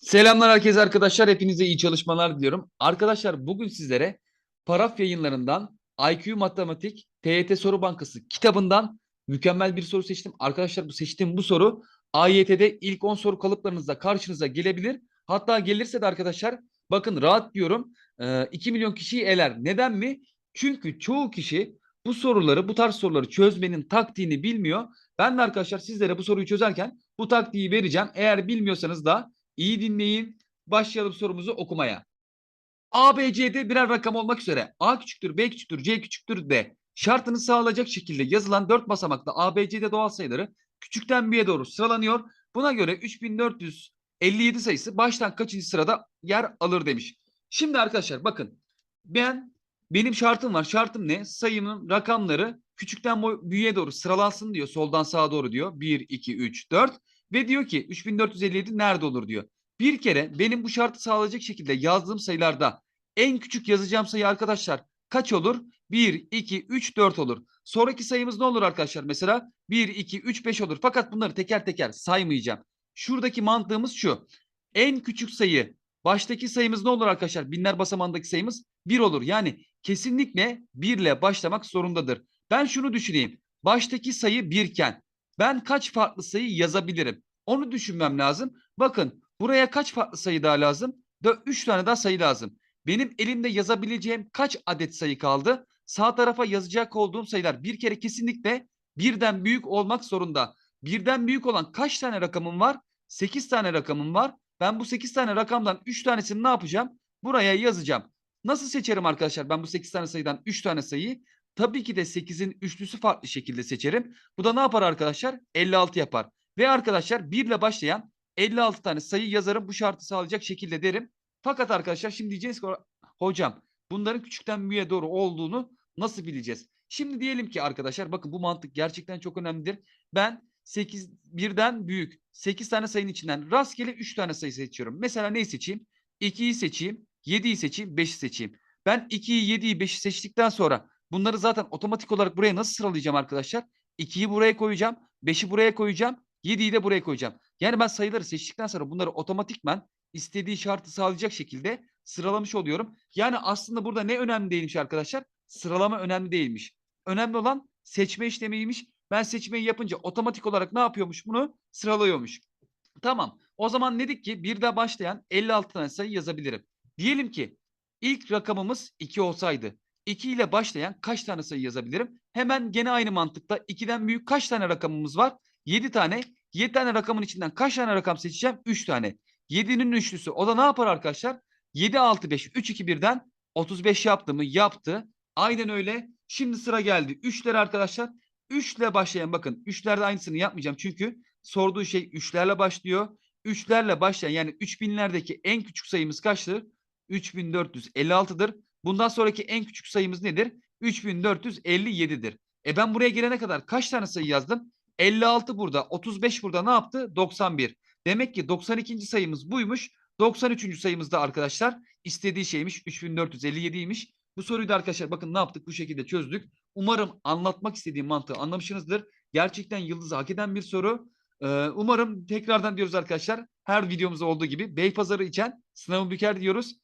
Selamlar herkese arkadaşlar. Hepinize iyi çalışmalar diliyorum. Arkadaşlar bugün sizlere Paraf yayınlarından IQ Matematik TYT Soru Bankası kitabından mükemmel bir soru seçtim. Arkadaşlar bu seçtiğim bu soru AYT'de ilk 10 soru kalıplarınızda karşınıza gelebilir. Hatta gelirse de arkadaşlar bakın rahat diyorum 2 milyon kişiyi eler. Neden mi? Çünkü çoğu kişi bu soruları bu tarz soruları çözmenin taktiğini bilmiyor. Ben de arkadaşlar sizlere bu soruyu çözerken bu taktiği vereceğim. Eğer bilmiyorsanız da İyi dinleyin. Başlayalım sorumuzu okumaya. A, B, C'de birer rakam olmak üzere A küçüktür, B küçüktür, C küçüktür D şartını sağlayacak şekilde yazılan 4 basamaklı A, B, C'de doğal sayıları küçükten B'ye doğru sıralanıyor. Buna göre 3457 sayısı baştan kaçıncı sırada yer alır demiş. Şimdi arkadaşlar bakın ben benim şartım var. Şartım ne? Sayımın rakamları küçükten büyüğe doğru sıralansın diyor. Soldan sağa doğru diyor. 1, 2, 3, 4. Ve diyor ki 3457 nerede olur diyor. Bir kere benim bu şartı sağlayacak şekilde yazdığım sayılarda en küçük yazacağım sayı arkadaşlar kaç olur? 1, 2, 3, 4 olur. Sonraki sayımız ne olur arkadaşlar? Mesela 1, 2, 3, 5 olur. Fakat bunları teker teker saymayacağım. Şuradaki mantığımız şu. En küçük sayı baştaki sayımız ne olur arkadaşlar? Binler basamağındaki sayımız 1 olur. Yani kesinlikle 1 ile başlamak zorundadır. Ben şunu düşüneyim. Baştaki sayı 1 iken ben kaç farklı sayı yazabilirim? Onu düşünmem lazım. Bakın buraya kaç farklı sayı daha lazım? 3 tane daha sayı lazım. Benim elimde yazabileceğim kaç adet sayı kaldı? Sağ tarafa yazacak olduğum sayılar bir kere kesinlikle birden büyük olmak zorunda. Birden büyük olan kaç tane rakamım var? 8 tane rakamım var. Ben bu 8 tane rakamdan 3 tanesini ne yapacağım? Buraya yazacağım. Nasıl seçerim arkadaşlar ben bu 8 tane sayıdan 3 tane sayıyı? Tabii ki de 8'in üçlüsü farklı şekilde seçerim. Bu da ne yapar arkadaşlar? 56 yapar. Ve arkadaşlar 1 ile başlayan 56 tane sayı yazarım bu şartı sağlayacak şekilde derim. Fakat arkadaşlar şimdi diyeceğiz ki hocam bunların küçükten büyüğe doğru olduğunu nasıl bileceğiz? Şimdi diyelim ki arkadaşlar bakın bu mantık gerçekten çok önemlidir. Ben 8 birden büyük 8 tane sayının içinden rastgele 3 tane sayı seçiyorum. Mesela neyi seçeyim? 2'yi seçeyim, 7'yi seçeyim, 5'i seçeyim. Ben 2'yi, 7'yi, 5'i seçtikten sonra bunları zaten otomatik olarak buraya nasıl sıralayacağım arkadaşlar? 2'yi buraya koyacağım, 5'i buraya koyacağım, 7'yi de buraya koyacağım. Yani ben sayıları seçtikten sonra bunları otomatikman istediği şartı sağlayacak şekilde sıralamış oluyorum. Yani aslında burada ne önemli değilmiş arkadaşlar? Sıralama önemli değilmiş. Önemli olan seçme işlemiymiş. Ben seçmeyi yapınca otomatik olarak ne yapıyormuş bunu? Sıralıyormuş. Tamam. O zaman dedik ki bir de başlayan 56 tane sayı yazabilirim. Diyelim ki ilk rakamımız 2 olsaydı 2 ile başlayan kaç tane sayı yazabilirim? Hemen gene aynı mantıkta 2'den büyük kaç tane rakamımız var? 7 tane. 7 tane rakamın içinden kaç tane rakam seçeceğim? 3 tane. 7'nin üçlüsü. O da ne yapar arkadaşlar? 7, 6, 5, 3, 2, 1'den 35 yaptı mı? Yaptı. Aynen öyle. Şimdi sıra geldi. 3'ler arkadaşlar. 3 ile başlayan bakın. 3'lerde aynısını yapmayacağım. Çünkü sorduğu şey 3'lerle başlıyor. 3'lerle başlayan yani 3000'lerdeki en küçük sayımız kaçtır? 3456'dır. Bundan sonraki en küçük sayımız nedir? 3457'dir. E ben buraya gelene kadar kaç tane sayı yazdım? 56 burada, 35 burada ne yaptı? 91. Demek ki 92. sayımız buymuş. 93. sayımız da arkadaşlar istediği şeymiş. 3457'ymiş. Bu soruyu da arkadaşlar bakın ne yaptık? Bu şekilde çözdük. Umarım anlatmak istediğim mantığı anlamışsınızdır. Gerçekten yıldızı hak eden bir soru. Ee, umarım tekrardan diyoruz arkadaşlar. Her videomuzda olduğu gibi Beypazarı içen sınavı büker diyoruz.